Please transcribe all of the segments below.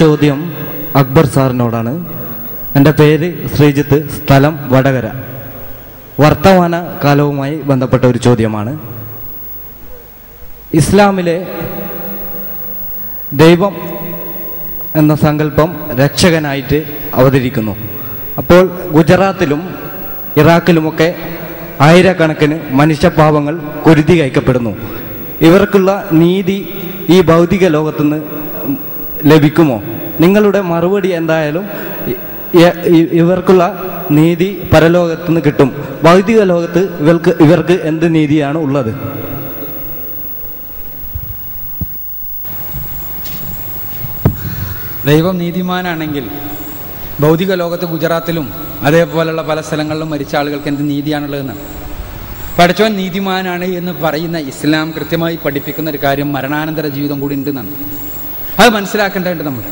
ചോദ്യം അക്ബർ സാറിനോടാണ്. എന്റെ പേര് ശ്രീജിത്ത് സ്ഥലം വടകര. വർത്തമാന കാലവുമായി ബന്ധപ്പെട്ട ഒരു ചോദ്യമാണ്. ഇസ്ലാമിലെ ദൈവം എന്ന സങ്കല്പം രക്ഷകനായിട്ട് അവതരിക്കുന്നു. അപ്പോൾ ഗുജറാത്തിലും ഇറാഖിലുമൊക്കെ ആയിരക്കണക്കിന് മനുഷ്യപാവങ്ങൾ കുരുതി കയക്കപ്പെടുന്നു ഇവർക്കുള്ള നീതി ഈ ഭൗതിക ലോകത്തുനിന്ന് ലഭിക്കുമോ? നിങ്ങളുടെ മറുപടി എന്തായാലും ഇവർക്കുള്ള നീതി പരലോകത്ത് നിന്ന് കിട്ടും. ഭൗതിക ലോകത്ത് ഇവർക്ക് ഇവർക്ക് എന്ത് നീതിയാണ് ഉള്ളത്? ദൈവം നീതിമാനാണെങ്കിൽ ഭൗതിക ലോകത്ത് ഗുജറാത്തിലും അതേപോലെയുള്ള പല സ്ഥലങ്ങളിലും മരിച്ച ആളുകൾക്ക് എന്ത് നീതിയാണുള്ളതെന്ന്? പഠിച്ചവൻ നീതിമാനാണ് എന്ന് പറയുന്ന ഇസ്ലാം കൃത്യമായി പഠിപ്പിക്കുന്ന ഒരു കാര്യം മരണാനന്തര ജീവിതം കൂടി ഉണ്ടെന്നാണ്. അത് മനസ്സിലാക്കേണ്ടതുണ്ട് നമ്മൾ.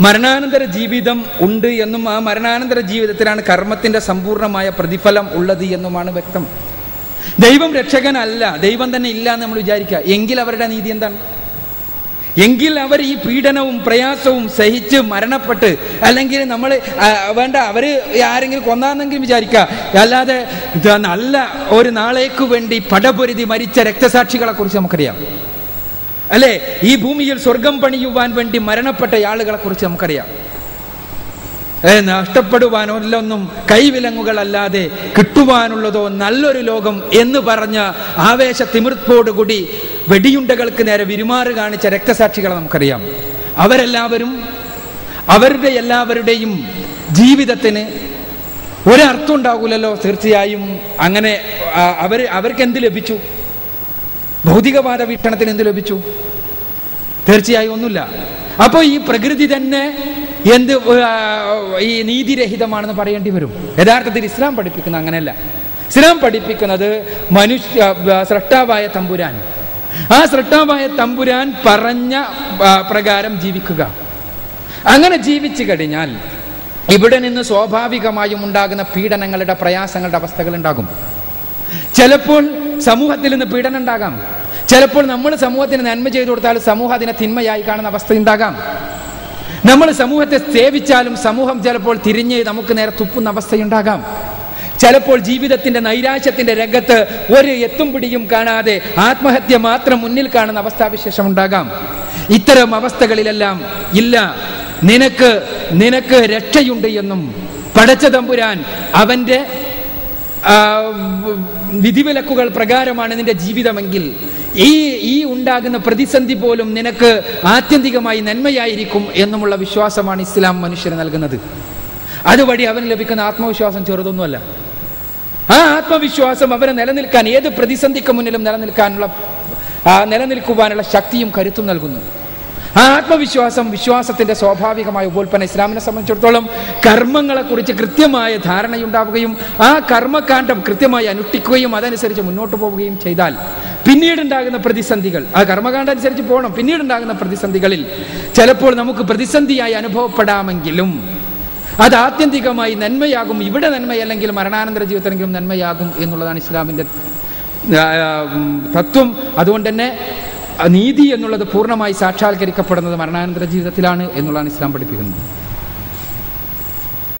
മരണാനന്തര ജീവിതം ഉണ്ട് എന്നും ആ മരണാനന്തര ജീവിതത്തിലാണ് കർമ്മത്തിന്റെ സമ്പൂർണമായ പ്രതിഫലം ഉള്ളത് എന്നുമാണ് വ്യക്തം. ദൈവം രക്ഷകനല്ല ദൈവം തന്നെ ഇല്ല എന്ന് നമ്മൾ വിചാരിക്കുക. എങ്കിൽ അവരുടെ നീതി എന്താണ്? എങ്കിൽ അവർ ഈ പീഡനവും പ്രയാസവും സഹിച്ച് മരണപ്പെട്ട് അല്ലെങ്കിൽ നമ്മൾ വേണ്ട അവർ ആരെങ്കിലും കൊന്നാന്നെങ്കിലും വിചാരിക്കുക. അല്ലാതെ നല്ല ഒരു നാളേക്ക് വേണ്ടി പടപൊരുതി മരിച്ച രക്തസാക്ഷികളെ കുറിച്ച് നമുക്കറിയാം. അല്ലേ? ഈ ഭൂമിയിൽ സ്വർഗം പണിയുവാൻ വേണ്ടി മരണപ്പെട്ട ആളുകളെ കുറിച്ച് നമുക്കറിയാം. നഷ്ടപ്പെടുവാനോ അല്ലൊന്നും കൈവിലങ്ങുകളല്ലാതെ കിട്ടുവാനുള്ളതോ നല്ലൊരു ലോകം എന്ന് പറഞ്ഞ ആവേശ തിമിർപ്പോടുകൂടി വെടിയുണ്ടകൾക്ക് നേരെ വിരുമാറ് കാണിച്ച രക്തസാക്ഷികളെ നമുക്കറിയാം. അവരെല്ലാവരും അവരുടെ എല്ലാവരുടെയും ജീവിതത്തിന് ഒരർത്ഥം ഉണ്ടാകൂലല്ലോ തീർച്ചയായും. അങ്ങനെ അവർ അവർക്ക് എന്ത് ലഭിച്ചു? ഭൗതികവാദ വീക്ഷണത്തിന് എന്ത് ലഭിച്ചു? തീർച്ചയായും ഒന്നുമില്ല. അപ്പോൾ ഈ പ്രകൃതി തന്നെ എന്ത് ഈ നീതിരഹിതമാണെന്ന് പറയേണ്ടി വരും. യഥാർത്ഥത്തിൽ ഇസ്ലാം പഠിപ്പിക്കുന്ന അങ്ങനെയല്ല. ഇസ്ലാം പഠിപ്പിക്കുന്നത് മനുഷ്യ സൃഷ്ടാവായ തമ്പുരാൻ. ആ സൃഷ്ടാവായ തമ്പുരാൻ പറഞ്ഞ പ്രകാരം ജീവിക്കുക. അങ്ങനെ ജീവിച്ചു കഴിഞ്ഞാൽ ഇവിടെ നിന്ന് സ്വാഭാവികമായും ഉണ്ടാകുന്ന പീഡനങ്ങളുടെ പ്രയാസങ്ങളുടെ അവസ്ഥകൾ ഉണ്ടാകും. ചിലപ്പോൾ സമൂഹത്തിൽ നിന്ന് പീഡനം ഉണ്ടാകാം. ചിലപ്പോൾ നമ്മൾ സമൂഹത്തിന് നന്മ ചെയ്തു കൊടുത്താൽ സമൂഹം അതിനെ തിന്മയായി കാണുന്ന അവസ്ഥ ഉണ്ടാകാം. നമ്മൾ സമൂഹത്തെ സേവിച്ചാലും സമൂഹം ചിലപ്പോൾ തിരിഞ്ഞ് നമുക്ക് നേരെ തുപ്പുന്ന അവസ്ഥയുണ്ടാകാം ചിലപ്പോൾ ജീവിതത്തിന്റെ നൈരാശ്യത്തിന്റെ രംഗത്ത് ഒരു എത്തും പിടിയും കാണാതെ ആത്മഹത്യ മാത്രം മുന്നിൽ കാണുന്ന അവസ്ഥാവിശേഷം ഉണ്ടാകാം. ഇത്തരം അവസ്ഥകളിലെല്ലാം ഇല്ല. നിനക്ക് നിനക്ക് രക്ഷയുണ്ട് എന്നും പടച്ച തമ്പുരാൻ അവന്റെ വിധിവിലക്കുകൾ പ്രകാരമാണ് നിന്റെ ജീവിതമെങ്കിൽ ഈ ഈ ഉണ്ടാകുന്ന പ്രതിസന്ധി പോലും നിനക്ക് ആത്യന്തികമായി നന്മയായിരിക്കും എന്നുമുള്ള വിശ്വാസമാണ് ഇസ്ലാം മനുഷ്യന് നൽകുന്നത്. അതുവഴി അവന് ലഭിക്കുന്ന ആത്മവിശ്വാസം ചെറുതൊന്നുമല്ല. ആ ആത്മവിശ്വാസം അവനെ നിലനിൽക്കാൻ ഏത് പ്രതിസന്ധിക്ക് മുന്നിലും നിലനിൽക്കാനുള്ള നിലനിൽക്കുവാനുള്ള ശക്തിയും കരുത്തും നൽകുന്നു. ആ ആത്മവിശ്വാസം വിശ്വാസത്തിന്റെ സ്വാഭാവികമായ ഉപോൽപ്പന്ന ഇസ്ലാമിനെ സംബന്ധിച്ചിടത്തോളം കർമ്മങ്ങളെക്കുറിച്ച് കൃത്യമായ ധാരണയുണ്ടാവുകയും ആ കർമ്മകാന്ഡം കൃത്യമായി അനുഷ്ഠിക്കുകയും അതനുസരിച്ച് മുന്നോട്ട് പോവുകയും ചെയ്താൽ പിന്നീടുണ്ടാകുന്ന പ്രതിസന്ധികൾ ആ കർമ്മകാന്ഡം അനുസരിച്ച് പോകണം പിന്നീടുണ്ടാകുന്ന പ്രതിസന്ധികളിൽ ചിലപ്പോൾ നമുക്ക് പ്രതിസന്ധിയായി അനുഭവപ്പെടാമെങ്കിലും അത് ആത്യന്തികമായി നന്മയാകും ഇവിടെ നന്മയല്ലെങ്കിൽ മരണാനന്തര ജീവിതത്തിലെങ്കിലും നന്മയാകും എന്നുള്ളതാണ് ഇസ്ലാമിന്റെ തത്വം. അതുകൊണ്ട് തന്നെ നീതി എന്നുള്ളത് പൂർണമായി സാക്ഷാത്കരിക്കപ്പെടുന്നത് മരണാനന്തര ജീവിതത്തിലാണ് എന്നുള്ളതാണ് ഇസ്ലാം പഠിപ്പിക്കുന്നത്.